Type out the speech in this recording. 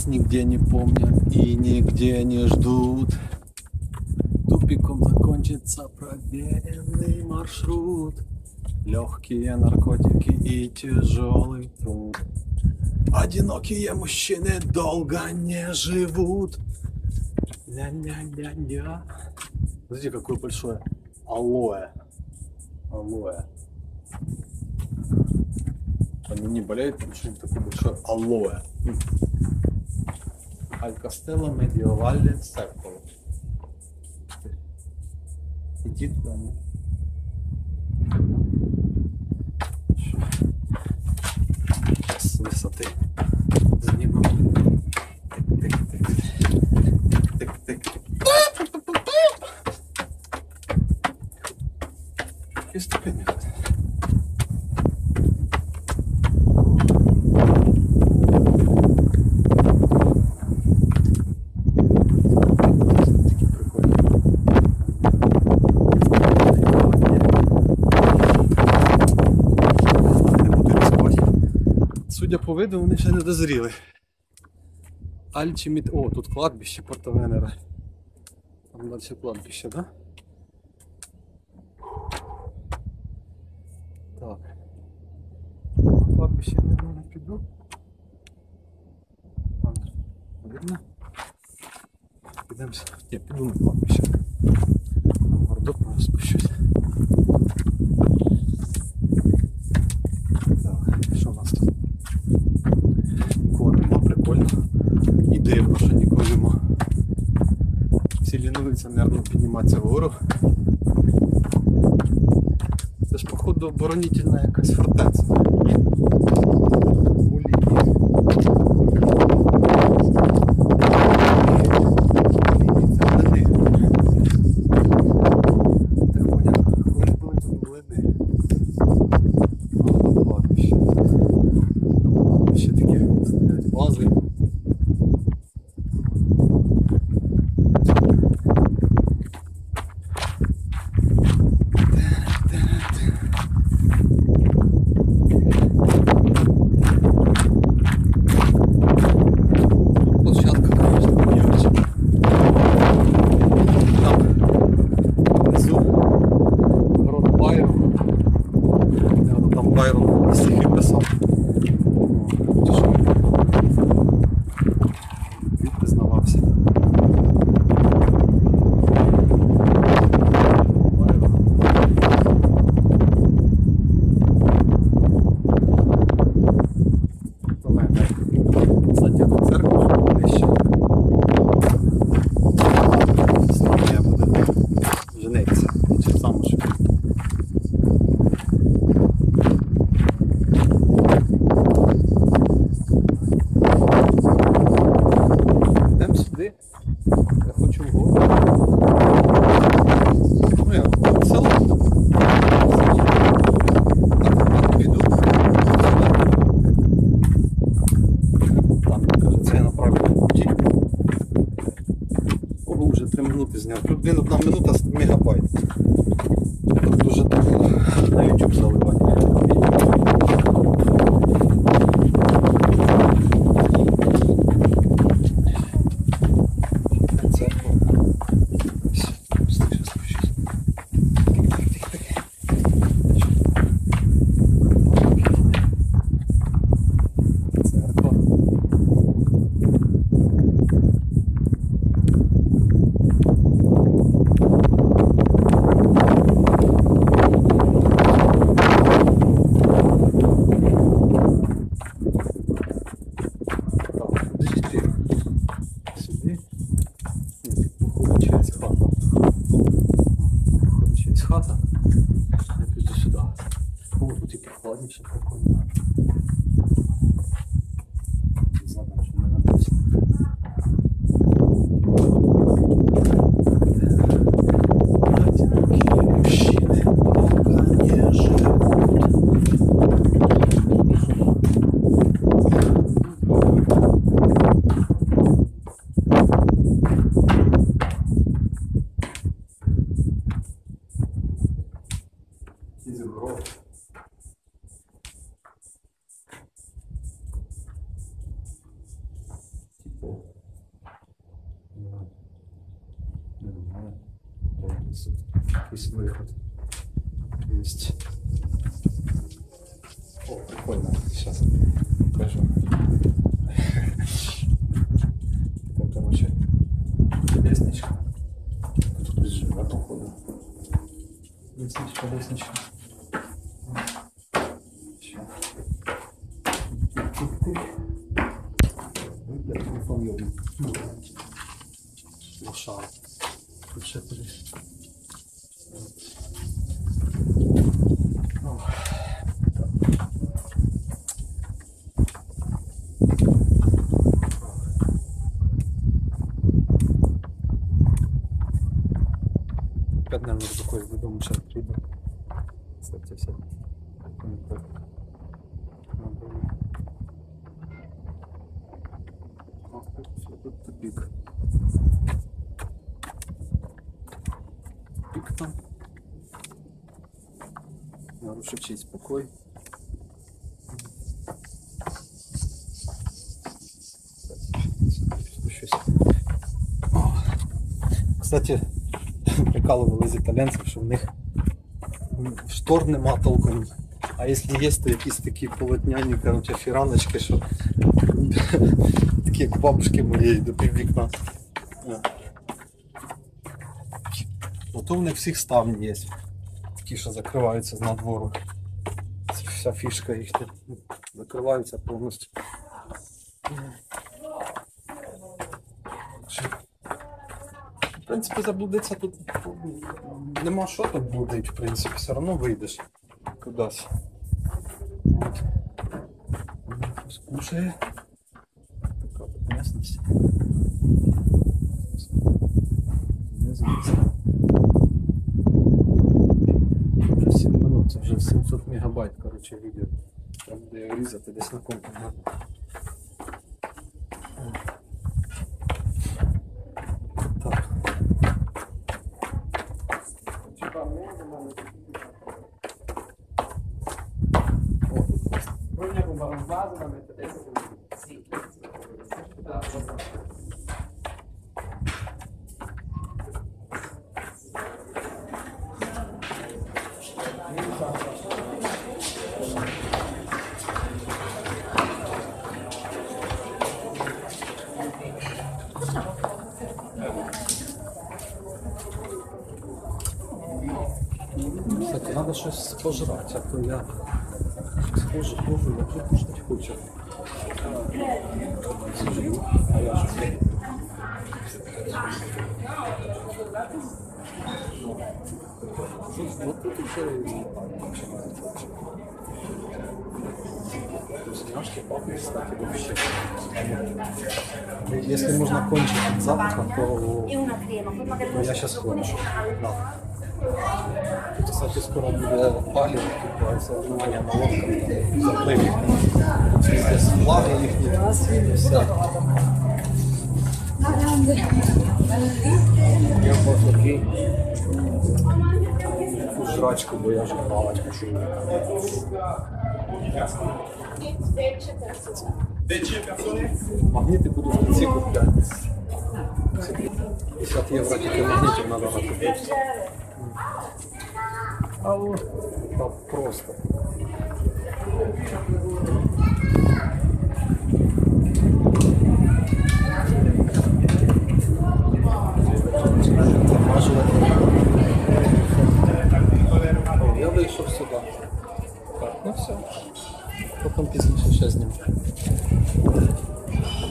Нас нигде не помнят и нигде не ждут. Тупиком закончится проверенный маршрут. Легкие наркотики и тяжелый труд. Одинокие мужчины долго не живут. Ля-ля-ля-ля. Смотрите, какое большое алоэ. Алоэ. Они не болеют, потому что у них такое большое алоэ. Медиовале Серколо. Иди туда, не? Сейчас с высоты сниму. Тик-тик-тик. Какие ступени? Такі Судя по виду, вони ще не дозріли. Альчиміт. О, тут кладбище Портовенера. Там далі кладбище? Да? Так. На Кладбище я не піду. Видно. Підемо. Ні, піду на кладбище. Гордок спущусь. Так, що у нас тут? Нікого нема, прикольно. Ідея про що ніколи нема. Всі лінуються, мабуть, підніматися вгору. Це ж, походу, оборонительна якась фортеця. Наверно, зняв. Тут блін, одна минута з мегабайт. хата. Я піду сюди. О, тут і все такое. Якийсь виход. Есть. О, прикольно. Сейчас покажу. Это, короче, лестничка. Тут хтось живе, походу. Лестничка, лестничка. Тик-тик-тик. Ой, бля, телефон ще три. О, так. Опять, наверное, такой додому сейчас прийду. Кстати, все. О, тут все, тут тупик. Тупик там. Нарушив чийсь спокой. Спущусь. О. Кстати, прикалывали з італійців, що в них штор нема толком. А якщо є, то якісь такі полотняні короче, фіраночки, що такі як у бабушки моєї до піввікна. Е. То в них всіх ставні є. Такі, що закриваються з надвору. Це вся фішка їх тут закриваються повністю. В принципі, заблудитися тут нема що тут блудить, в принципі, все одно вийдеш кудись. Хтось će vidjeti. Treba da je rizate desna komponenta. Кстати, надо щось пожрати, а то я щось хожу, я вже кушать хочу. Сижу, а я ж. Вот тут уже и так начинается. Вкусняшки пахнут, кстати, вообще. Если можно кончить от запаха, то, то я сейчас кончу. Да. Тут, кстати, скоро буде палів, типу, це внимання на лодках, запливів. Здесь флаги їхні. Все. Я поки якусь жрачку, бо я вже плавати хочу. Магніти буду в кінці купляти. 50 євро тільки магнітів треба купити. А о, та просто.